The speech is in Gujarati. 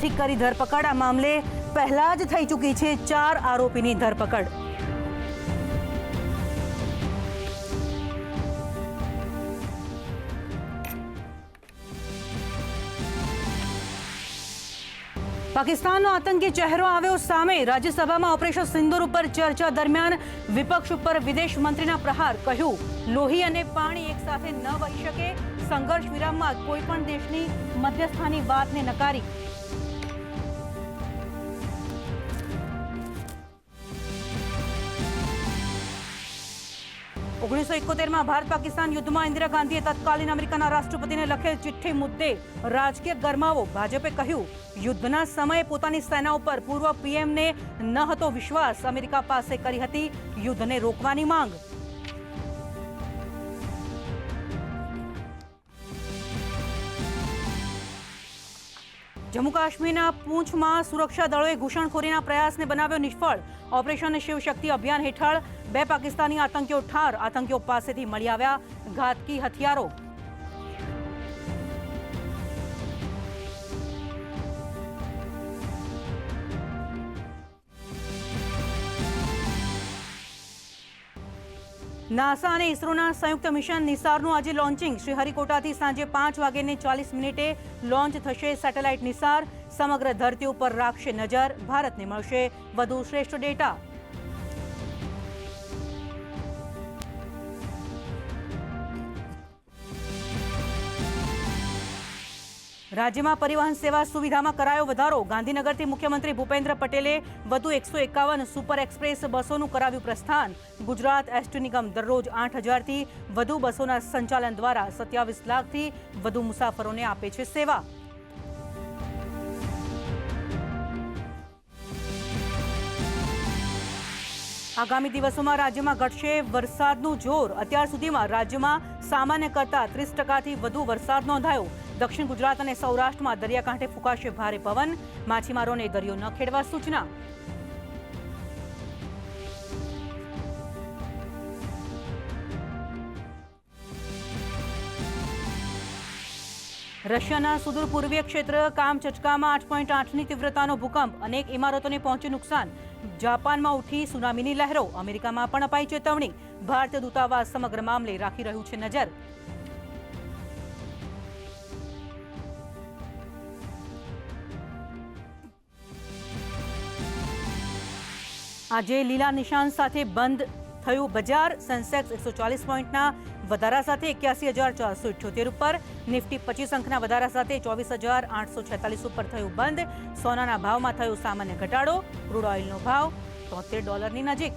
આરોપીઓથી કરી ધરપકડ. આ મામલે પહેલા જ થઈ ચૂકી છે ચાર આરોપીની ધરપકડ. પાકિસ્તાનનો આતંકી ચહેરો આવ્યો સામે. રાજ્યસભામાં ઓપરેશન સિંદુર ઉપર ચર્ચા દરમિયાન વિપક્ષ ઉપર વિદેશ મંત્રીના પ્રહાર, કહ્યું, લોહી અને પાણી એકસાથે ન વહી શકે. સંઘર્ષ વિરામમાં કોઈ પણ દેશની મધ્યસ્થાની વાતને નકારી. ઓગણીસો એકોતેરમાં ભારત પાકિસ્તાન યુદ્ધમાં ઇન્દિરા ગાંધીએ તત્કાલીન અમેરિકાના રાષ્ટ્રપતિને લખેલ ચિઠ્ઠી મુદ્દે રાજકીય ગરમાવો. ભાજપે કહ્યું, યુદ્ધના સમયે પોતાની સેના ઉપર પૂર્વ પીએમને ન હતો વિશ્વાસ. અમેરિકા પાસે કરી હતી યુદ્ધને રોકવાની માંગ. જમ્મુ કાશ્મીરના પૂંછમાં સુરક્ષા દળોએ ઘૂસણખોરીના પ્રયાસને બનાવ્યો નિષ્ફળ. ઓપરેશન શિવશક્તિ અભિયાન હેઠળ બે પાકિસ્તાની આતંકીઓ ઠાર. આતંકીઓ પાસેથી મળી આવ્યા ઘાતકી હથિયારો. નાસા અને ઇસરોના સંયુક્ત મિશન નિસારનું આજે લોન્ચિંગ. શ્રીહરિકોટાથી સાંજે પાંચ વાગ્યાને ચાલીસ મિનિટે લોન્ચ થશે સેટેલાઇટ નિસાર. સમગ્ર ધરતી ઉપર રાખશે નજર. ભારતને મળશે વધુ શ્રેષ્ઠ ડેટા. રાજ્યમાં પરિવહન સેવા સુવિધામાં કરાયો વધારો. ગાંધીનગરથી મુખ્યમંત્રી ભૂપેન્દ્ર પટેલે વધુ એકસો એકાવન સુપર એક્સપ્રેસ બસોનું કરાવ્યું પ્રસ્થાન. ગુજરાત એસટી નિગમ દરરોજ આઠ હજારથી વધુ બસોના સંચાલન દ્વારા સત્યાવીસ લાખથી વધુ મુસાફરોને આપે છે સેવા. આગામી દિવસોમાં રાજ્યમાં ઘટશે વરસાદનું જોર. અત્યાર સુધીમાં રાજ્યમાં સામાન્ય કરતાં ત્રીસ ટકાથી વધુ વરસાદ નોંધાયો. દક્ષિણ ગુજરાત અને સૌરાષ્ટ્રમાં દરિયાકાંઠે ફૂંકાશે ભારે પવન. માછીમારોને દરિયો ન ખેડવા સૂચના. રશિયાના સુદૂર પૂર્વીય ક્ષેત્ર કામચચકામાં આઠ પોઈન્ટ આઠની તીવ્રતાનો ભૂકંપ. અનેક ઇમારતોને પહોંચ્યું નુકસાન. જાપાનમાં ઉઠી સુનામીની લહેરો. અમેરિકામાં પણ અપાઈ ચેતવણી. ભારતીય દૂતાવાસ સમગ્ર મામલે રાખી રહ્યું છે નજર. આજે લીલા નિશાન સાથે બંધ થયું બજાર. સેન્સેક્સ એકસો ચાલીસ પોઈન્ટના વધારા સાથે એક્યાસી હજાર ચારસો ઇઠ્યોતેર ઉપર. નિફ્ટી પચીસ અંકના વધારા સાથે ચોવીસ હજાર આઠસો છેતાલીસ ઉપર થયું બંધ. સોનાના ભાવમાં થયો સામાન્ય ઘટાડો. ક્રૂડ ઓઇલનો ભાવ તોતેર ડોલરની નજીક.